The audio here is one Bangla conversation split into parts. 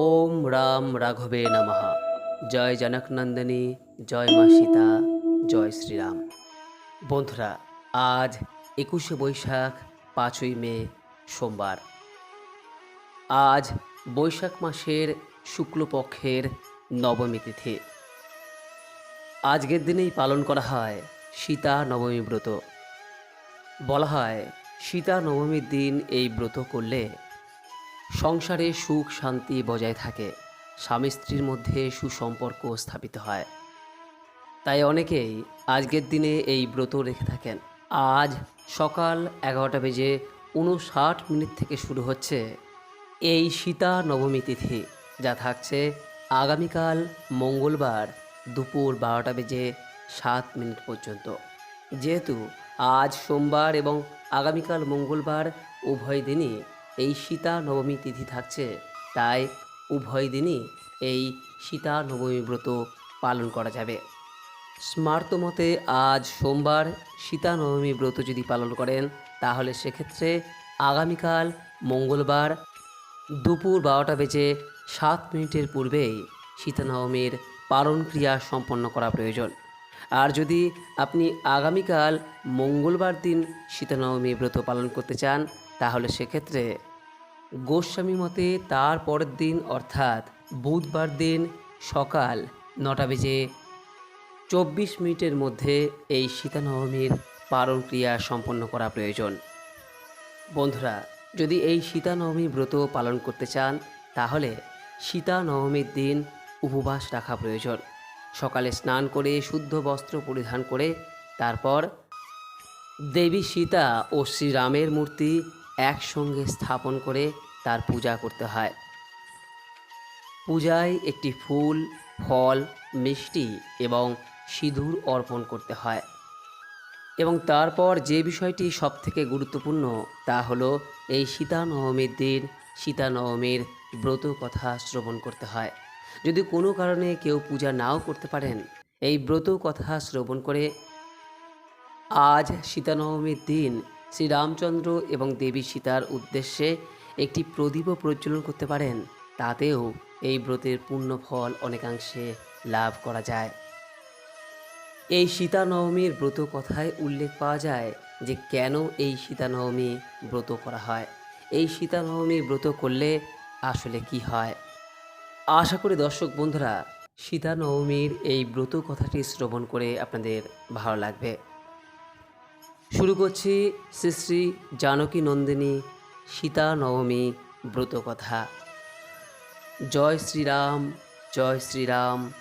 ওম রাম রাঘবে নমঃ। জয় জনকনন্দিনী, জয় মা সীতা, জয় শ্রীরাম। বন্ধুরা, আজ একুশে বৈশাখ, পাঁচই মে, সোমবার। আজ বৈশাখ মাসের শুক্লপক্ষের নবমী তিথি। আজকের দিনেই পালন করা হয় সীতা নবমী ব্রত। বলা হয় সীতা নবমীর দিন এই ব্রত করলে সংসারে সুখ, শান্তি বজায় থাকে। স্বামী স্ত্রীর মধ্যে সুসম্পর্ক স্থাপিত হয়। তাই অনেকেই আজকের দিনে এই ব্রত রেখে থাকেন। আজ সকাল এগারোটা বেজে উনষাট মিনিট থেকে শুরু হচ্ছে এই সীতা নবমী তিথি, যা থাকছে আগামীকাল মঙ্গলবার দুপুর বারোটা বেজে সাত মিনিট পর্যন্ত। যেহেতু আজ সোমবার এবং আগামীকাল মঙ্গলবার উভয় দিনই এই সীতা নবমী তিথি থাকছে। তাই উভয় দিনই এই সীতা নবমী ব্রত পালন করা যাবে। স্মার্ত মতে আজ সোমবার সীতা নবমী ব্রত যদি পালন করেন, তাহলে সেক্ষেত্রে আগামীকাল মঙ্গলবার দুপুর বারোটা বেজে সাত মিনিটের পূর্বেই সীতা নবমীর পালন ক্রিয়া সম্পন্ন করা প্রয়োজন। আর যদি আপনি আগামীকাল মঙ্গলবার দিন সীতা নবমী ব্রত পালন করতে চান, তাহলে সেক্ষেত্রে গোস্বামী মতে তার পরের দিন, অর্থাৎ বুধবার দিন সকাল নটা বেজে চব্বিশ মিনিটের মধ্যে এই সীতা নবমীর পালন ক্রিয়া সম্পন্ন করা প্রয়োজন। বন্ধুরা, যদি এই সীতা নবমী ব্রত পালন করতে চান, তাহলে সীতা নবমীর দিন উপবাস রাখা প্রয়োজন। সকালে স্নান করে শুদ্ধ বস্ত্র পরিধান করে, তারপর দেবী সীতা ও শ্রীরামের মূর্তি একসঙ্গে স্থাপন করে তার পূজা করতে হয়। পূজায় একটি ফুল, ফল, মিষ্টি এবং সিঁদুর অর্পণ করতে হয়। এবং তারপর যে বিষয়টি সবথেকে গুরুত্বপূর্ণ তা হলো এই সীতা নবমীর দিন সীতা নবমীর ব্রত কথা শ্রবণ করতে হয়। যদি কোনো কারণে কেউ পূজা নাও করতে পারেন, এই ব্রত কথা শ্রবণ করে আজ সীতা নবমীর দিন শ্রীরামচন্দ্র এবং দেবী সীতার উদ্দেশ্যে একটি প্রদীপও প্রজ্বলন করতে পারেন। তাতেও এই ব্রতের পূর্ণ ফল অনেকাংশে লাভ করা যায়। এই সীতা নবমীর ব্রত কথায় উল্লেখ পাওয়া যায় যে কেন এই সীতা নবমী ব্রত করা হয়। এই সীতা নবমী ব্রত করলে আসলে কি হয়? আশা করি দর্শক বন্ধুরা সীতা নবমীর এই ব্রত কথাটি শ্রবণ করে আপনাদের ভালো লাগবে। শুরু করছি শ্রী শ্রী জানকী নন্দিনী সীতা নবমী ব্রত কথা। জয় শ্রীরাম জয় শ্রীরাম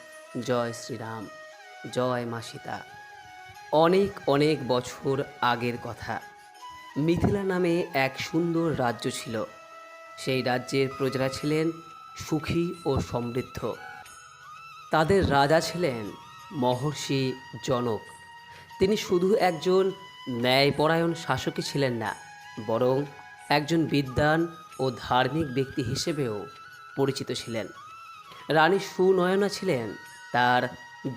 জয় শ্রীরাম, জয় মা সীতা। অনেক অনেক বছর আগের কথা। মিথিলা নামে এক সুন্দর রাজ্য ছিল। সেই রাজ্যের প্রজারা ছিলেন সুখী ও সমৃদ্ধ। তাদের রাজা ছিলেন মহর্ষি জনক। তিনি শুধু একজন ন্যায়পরায়ণ শাসকই ছিলেন না, বরং একজন বিদ্বান ও ধার্মিক ব্যক্তি হিসেবেও পরিচিত ছিলেন। রানী সুনয়না ছিলেন তার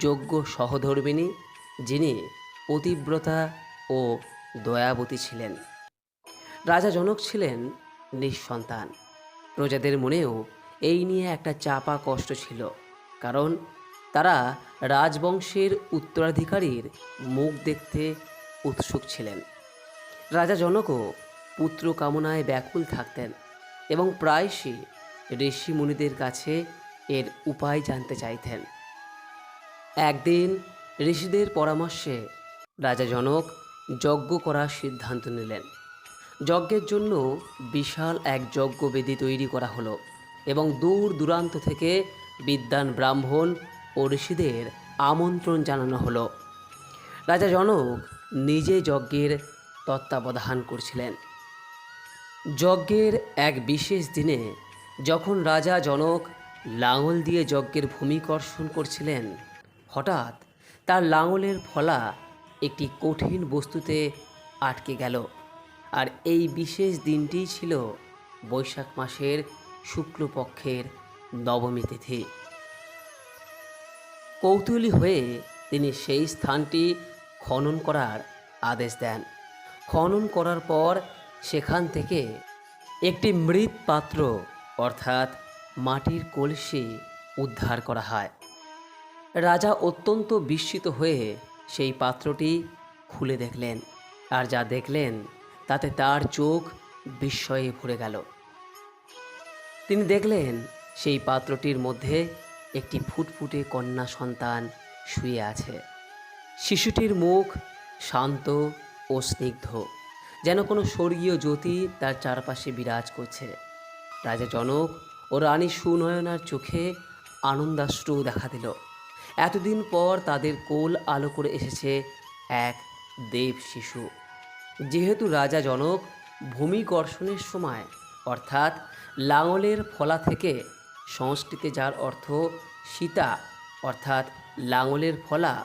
যোগ্য সহধর্মিণী যিনি পতিব্রতা ও দয়াবতী ছিলেন। রাজা জনক ছিলেন নিঃসন্তান। প্রজাদের মনেও এই নিয়ে একটা চাপা কষ্ট ছিল, কারণ তারা রাজবংশের উত্তরাধিকারীর মুখ দেখতে উৎসুক ছিলেন। রাজা জনকও পুত্র কামনায় ব্যাকুল থাকতেন এবং প্রায়শই ঋষি মুনিদের কাছে এর উপায় জানতে চাইতেন। একদিন ঋষিদের পরামর্শে রাজা জনক যজ্ঞ করার সিদ্ধান্ত নিলেন। যজ্ঞের জন্য বিশাল এক যজ্ঞবেদী তৈরি করা হলো এবং দূর দূরান্ত থেকে বিদ্বান ব্রাহ্মণ ও ঋষিদের আমন্ত্রণ জানানো হলো। রাজা জনক নিজে যজ্ঞের তত্ত্বাবধান করছিলেন। যজ্ঞের এক বিশেষ দিনে যখন রাজা জনক লাঙল দিয়ে যজ্ঞের ভূমিকর্ষণ করছিলেন, হঠাৎ তার লাঙলের ফলা একটি কঠিন বস্তুতে আটকে গেল। আর এই বিশেষ দিনটি ছিল বৈশাখ মাসের শুক্লপক্ষের নবমী তিথি। কৌতূহলী হয়ে তিনি সেই স্থানটি খনন করার আদেশ দেন। খনন করার পর সেখান থেকে একটি মৃৎ পাত্র, অর্থাৎ মাটির কলসি, উদ্ধার করা হয়। রাজা অত্যন্ত বিস্মিত হয়ে সেই পাত্রটি খুলে দেখলেন আর যা দেখলেন তাতে তার চোখ বিস্ময়ে ভরে গেল। তিনি দেখলেন সেই পাত্রটির মধ্যে একটি ফুটফুটে কন্যা সন্তান শুয়ে আছে। শিশুটির মুখ শান্ত ও স্নিগ্ধ, যেন কোনো স্বর্গীয় জ্যোতি তার চারপাশে বিরাজ করছে। রাজা জনক ও রানী সুনয়নার চোখে আনন্দাশ্রু দেখা দিল। এতদিন পর তাদের কোল আলো করে এসেছে এক দেব শিশু। যেহেতু রাজা জনক ভূমি ভূমিকর্ষণের সময়, অর্থাৎ লাঙলের ফলা থেকে সংস্কৃতে যার অর্থ সীতা, অর্থাৎ লাঙলের ফলা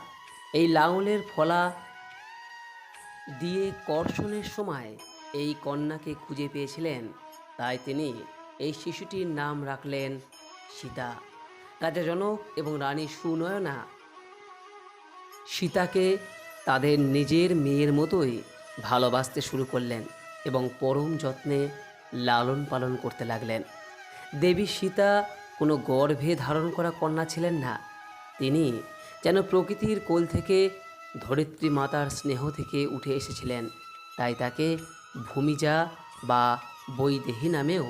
এই লাঙলের ফলা দিয়ে কর্ষণের সময় এই কন্যাকে খুঁজে পেয়েছিলেন। তাই তিনি এই শিশুটির নাম রাখলেন সীতা। রাজা জনক এবং রানী সুনয়না সীতাকে তাদের নিজের মেয়ের মতোই ভালোবাসতে শুরু করলেন এবং পরম যত্নে লালন পালন করতে লাগলেন। দেবী সীতা কোনো গর্ভে ধারণ করা কন্যা ছিলেন না। তিনি যেন প্রকৃতির কোল থেকে ধরিত্রী মাতার স্নেহ থেকে উঠে এসেছিলেন। তাই তাকে ভূমিজা বা বৈদেহী নামেও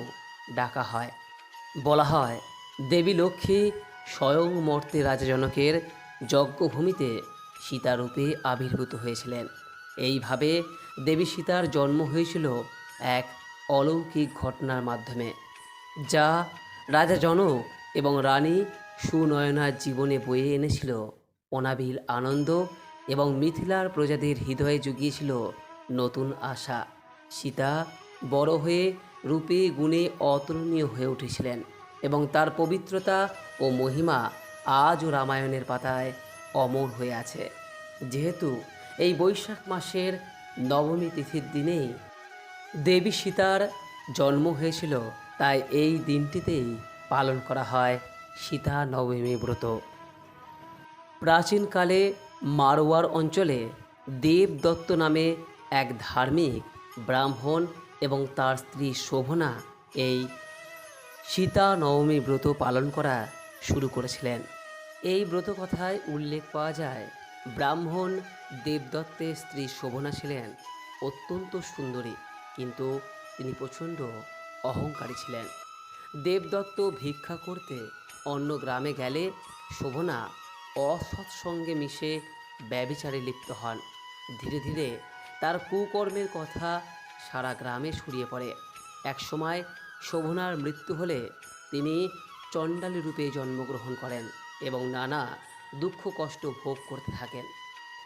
ডাকা হয়। বলা হয়, দেবী লক্ষ্মী স্বয়ং মর্তে রাজা জনকের যজ্ঞভূমিতে সীতারূপে আবির্ভূত হয়েছিলেন। এইভাবে দেবী সীতার জন্ম হয়েছিল এক অলৌকিক ঘটনার মাধ্যমে, যা রাজা জনক এবং রানী সুনয়নার জীবনে বয়ে এনেছিল অনাবিল আনন্দ এবং মিথিলার প্রজাদের হৃদয়ে জুগিয়েছিল নতুন আশা। সীতা বড় হয়ে রূপে গুণে অতুলনীয় হয়ে উঠেছিলেন এবং তার পবিত্রতা ও মহিমা আজও রামায়ণের পাতায় অমর হয়ে আছে। যেহেতু এই বৈশাখ মাসের নবমী তিথির দিনেই দেবী সীতার জন্ম হয়েছিল, তাই এই দিনটিতেই পালন করা হয় সীতা নবমী ব্রত। প্রাচীনকালে মারোয়ার অঞ্চলে দেবদত্ত নামে এক ধার্মিক ব্রাহ্মণ এবং তার স্ত্রী শোভনা এই সীতা নবমী ব্রত পালন করা শুরু করেছিলেন। এই ব্রত কথায় উল্লেখ পাওয়া যায়, ব্রাহ্মণ দেবদত্তের স্ত্রী শোভনা ছিলেন অত্যন্ত সুন্দরী, কিন্তু তিনি প্রচণ্ড অহংকারী ছিলেন। দেবদত্ত ভিক্ষা করতে অন্য গ্রামে গেলে শোভনা অসৎসঙ্গে মিশে ব্যবিচারে লিপ্ত হন। ধীরে ধীরে তার কুকর্মের কথা সারা গ্রামে ছড়িয়ে পড়ে। একসময় শোভনার মৃত্যু হলে তিনি চণ্ডালী রূপে জন্মগ্রহণ করেন এবং নানা দুঃখ কষ্ট ভোগ করতে থাকেন।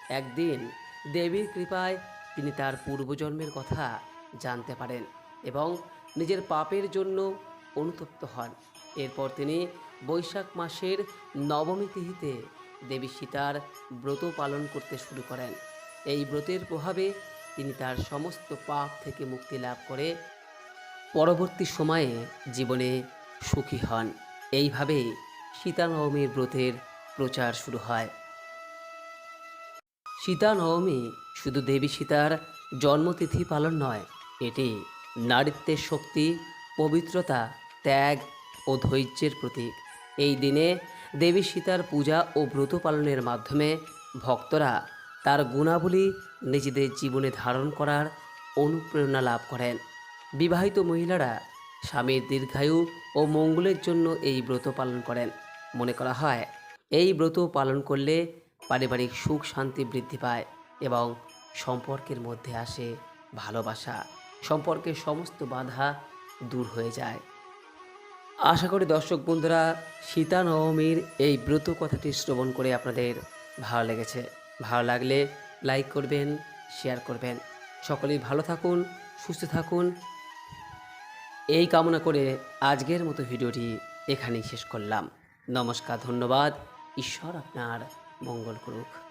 একদিন দেবীর কৃপায় তিনি তার পূর্বজন্মের কথা জানতে পারেন এবং নিজের পাপের জন্য অনুতপ্ত হন। এরপর তিনি বৈশাখ মাসের নবমী তিথিতে দেবী সীতার ব্রত পালন করতে শুরু করেন। এই ব্রতের প্রভাবে তিনি তার সমস্ত পাপ থেকে মুক্তি লাভ করে পরবর্তী সময়ে জীবনে সুখী হন। এইভাবে সীতা নবমীর ব্রতের প্রচার শুরু হয়। সীতা নবমী শুধু দেবী সীতার জন্মতিথি পালন নয়, এটি নারীত্বের শক্তি, পবিত্রতা, ত্যাগ ও ধৈর্যের প্রতীক। এই দিনে দেবী সীতার পূজা ও ব্রত পালনের মাধ্যমে ভক্তরা তার গুণাবলী নিজেদের জীবনে ধারণ করার অনুপ্রেরণা লাভ করেন। বিবাহিত মহিলারা স্বামীর দীর্ঘায়ু ও মঙ্গলের জন্য এই ব্রত পালন করেন। মনে করা হয়, এই ব্রত পালন করলে পারিবারিক সুখ শান্তি বৃদ্ধি পায় এবং সম্পর্কের মধ্যে আসে ভালোবাসা। সম্পর্কের সমস্ত বাধা দূর হয়ে যায়। আশা করি দর্শক বন্ধুরা সীতা নবমীর এই ব্রত কথাটি শ্রবণ করে আপনাদের ভালো লেগেছে। ভালো লাগলে লাইক করবেন, শেয়ার করবেন। সকলেই ভালো থাকুন, সুস্থ থাকুন। এই কামনা করে আজকের মতো ভিডিওটি এখানেই শেষ করলাম। নমস্কার, ধন্যবাদ। ঈশ্বর আপনার মঙ্গল করুক।